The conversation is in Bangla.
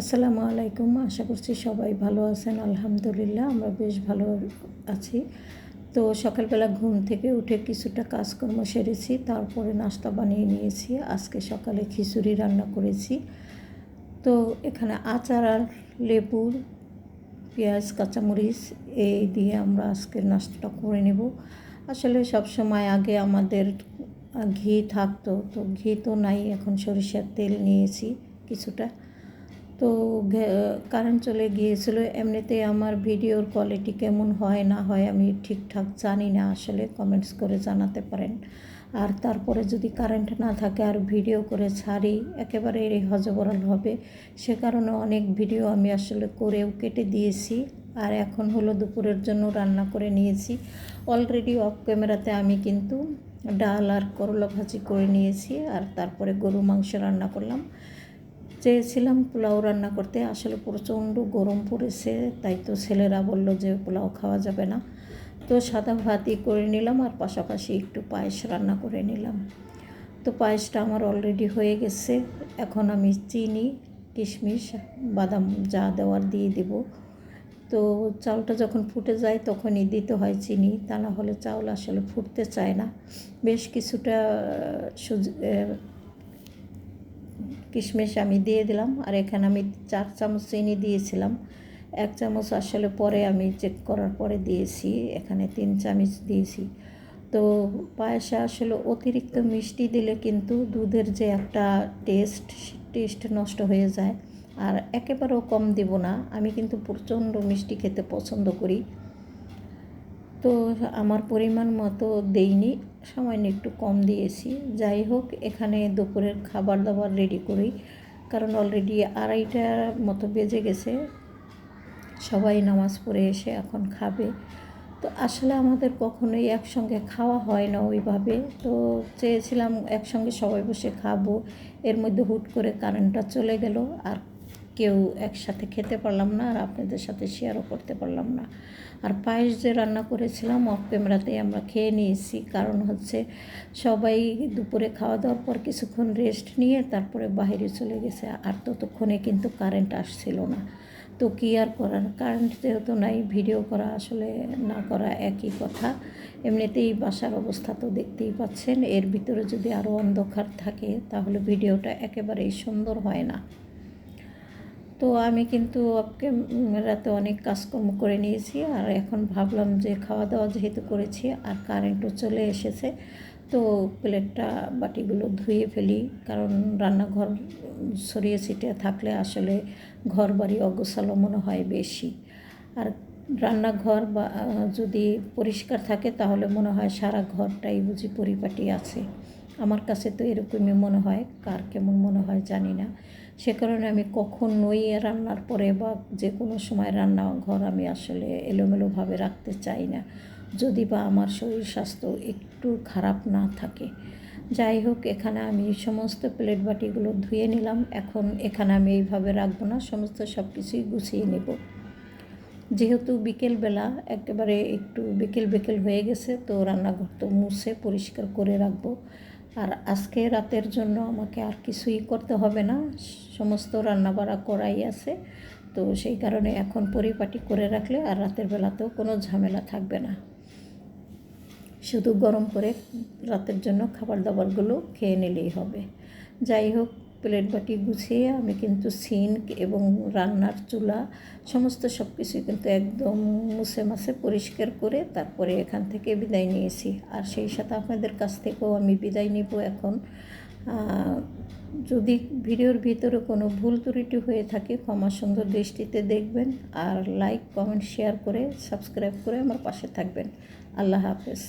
আসসালামু আলাইকুম। আশা করছি সবাই ভালো আছেন। আলহামদুলিল্লাহ, আমরা বেশ ভালো আছি। তো সকালবেলা ঘুম থেকে উঠে কিছুটা কাজকর্ম সেরেছি, তারপরে নাস্তা বানিয়ে নিয়েছি। আজকে সকালে খিচুড়ি রান্না করেছি। তো এখানে আচার আর লেবুর পেঁয়াজ, কাঁচামরিচ, এই দিয়ে আমরা আজকের নাস্তাটা করে নেব। আসলে সব সময় আগে আমাদের ঘি থাকতো, তো ঘি তো নাই, এখন সরিষার তেল নিয়েছি কিছুটা। তো কারেন্ট চলে গিয়েছিল। এমনিতে আমার ভিডিওর কোয়ালিটি কেমন হয়, না হয় আমি ঠিকঠাক জানি না। আসলে কমেন্টস করে জানাতে পারেন। আর তারপরে যদি কারেন্ট না থাকে, আর ভিডিও করে ছাড়ি একেবারে হজবরল হবে। সে কারণে অনেক ভিডিও আমি আসলে করেও কেটে দিয়েছি। আর এখন হলো দুপুরের জন্য রান্না করে নিয়েছি। অলরেডি অফ ক্যামেরাতে আমি কিন্তু ডাল আর করলা ভাজি করে নিয়েছি। আর তারপরে গরু মাংস রান্না করলাম। চেয়েছিলাম পোলাও রান্না করতে। আসলে প্রচণ্ড গরম পড়েছে, তাই তো ছেলেরা বলল যে পোলাও খাওয়া যাবে না। তো সাদা ভাতই করে নিলাম আর পাশাপাশি একটু পায়েস রান্না করে নিলাম। তো পায়েসটা আমার অলরেডি হয়ে গেছে। এখন আমি চিনি, কিশমিশ, বাদাম যা দেওয়ার দিয়ে দেব। তো চাউলটা যখন ফুটে যায় তখনই দিতে হয় চিনি, তা না হলে চাউল আসলে ফুটতে চায় না। বেশ কিছুটা সুজি কিশমিশ আমি দিয়ে দিলাম, আর এখানে আমি চার চামচ চিনি দিয়েছিলাম। এক চামচ আসলে পরে আমি চেক করার পরে দিয়েছি, এখানে তিন চামচ দিয়েছি। তো পায়েসে আসলে অতিরিক্ত মিষ্টি দিলে কিন্তু দুধের যে একটা টেস্ট টেস্ট নষ্ট হয়ে যায়, আর একেবারেও কম দিব না। আমি কিন্তু প্রচণ্ড মিষ্টি খেতে পছন্দ করি। তো আমার পরিমাণ মতো দেইনি। সামান্য একটু কম দিয়েছি। যাই হোক, এখানে দুপুরের খাবার দাবার রেডি করি। কারণ অলরেডি আড়াইটার মতো বেজে গেছে। সবাই নামাজ পড়ে এসে এখন খাবে। তো আসলে আমাদের কখনোই একসঙ্গে খাওয়া হয় না ওইভাবে। তো চেয়েছিলাম একসঙ্গে সবাই বসে খাব। এর মধ্যে হুট করে কারেন্টটা চলে গেল। আর কেউ একসাথে খেতে পারলাম না আর আপনাদের সাথে শেয়ারও করতে পারলাম না। আর পায়েস যে রান্না করেছিলাম অফ ক্যামেরাতেই আমরা খেয়ে নিয়েছি। কারণ হচ্ছে সবাই দুপুরে খাওয়া দাওয়ার পর কিছুক্ষণ রেস্ট নিয়ে তারপরে বাইরে চলে গেছে। আর ততক্ষণে কিন্তু কারেন্ট আসছিল না। তো কী আর করার? কারেন্ট যেহেতু নাই ভিডিও করা আসলে না করা একই কথা। এমনিতেই বাসার অবস্থা তো দেখতেই পাচ্ছেন। এর ভিতরে যদি আরও অন্ধকার থাকে, তাহলে ভিডিওটা একেবারেই সুন্দর হয় না। তো আমি কিন্তু আপকে রাতে অনেক কাজকর্ম করে নিয়েছি আর এখন ভাবলাম যে খাওয়া দাওয়া যেহেতু করেছি আর কারেন্টও চলে এসেছে, তো প্লেটটা, বাটিগুলো ধুয়ে ফেলি। কারণ রান্নাঘর সরিয়ে ছিটিয়ে থাকলে আসলে ঘর বাড়ি অগোছালো মনে হয় বেশি। আর রান্নাঘর বা যদি পরিষ্কার থাকে তাহলে মনে হয় সারা ঘরটাই বুঝি পরিপাটি আছে। আমার কাছে তো এরকমই মনে হয়, কার কেমন মনে হয় জানি না। সে কারণে আমি কখন কখনোই রান্নার পরে বা যে কোনো সময় রান্না ঘর আমি আসলে এলোমেলোভাবে রাখতে চাই না। যদি বা আমার শরীর স্বাস্থ্য একটু খারাপ না থাকে। যাই হোক, এখানে আমি সমস্ত প্লেট বাটিগুলো ধুয়ে নিলাম। এখন এখানে আমি এইভাবে রাখব না, সমস্ত সব কিছুই গুছিয়ে নেব। যেহেতু বিকেলবেলা একেবারে একটু বিকেল বিকেল হয়ে গেছে, তো রান্নাঘর তো মুছে পরিষ্কার করে রাখব। আর আজকে রাতের জন্য আমাকে আর কিছুই করতে হবে না। সমস্ত রান্নাবাড়া করাই আছে। তো সেই কারণে এখন পরিপাটি করে রাখলে আর রাতের বেলাতেও কোনো ঝামেলা থাকবে না। শুধু গরম করে রাতের জন্য খাবার দাবারগুলো খেয়ে নিলেই হবে। যাই হোক প্লেট বাটি গুছিয়ে আমি কিন্তু সিঙ্ক এবং রান্নার চুলা সমস্ত সব কিছুই কিন্তু একদম মুছে মাছে পরিষ্কার করে তারপরে এখান থেকে বিদায় নিয়েছি। আর সেই সাথে আপনাদের কাছ থেকেও আমি বিদায় নিব এখন। যদি ভিডিওর ভিতরে কোনো ভুল ত্রুটি হয়ে থাকে, ক্ষমা সুন্দর দৃষ্টিতে দেখবেন আর লাইক, কমেন্ট, শেয়ার করে সাবস্ক্রাইব করে আমার পাশে থাকবেন। আল্লাহ হাফেজ।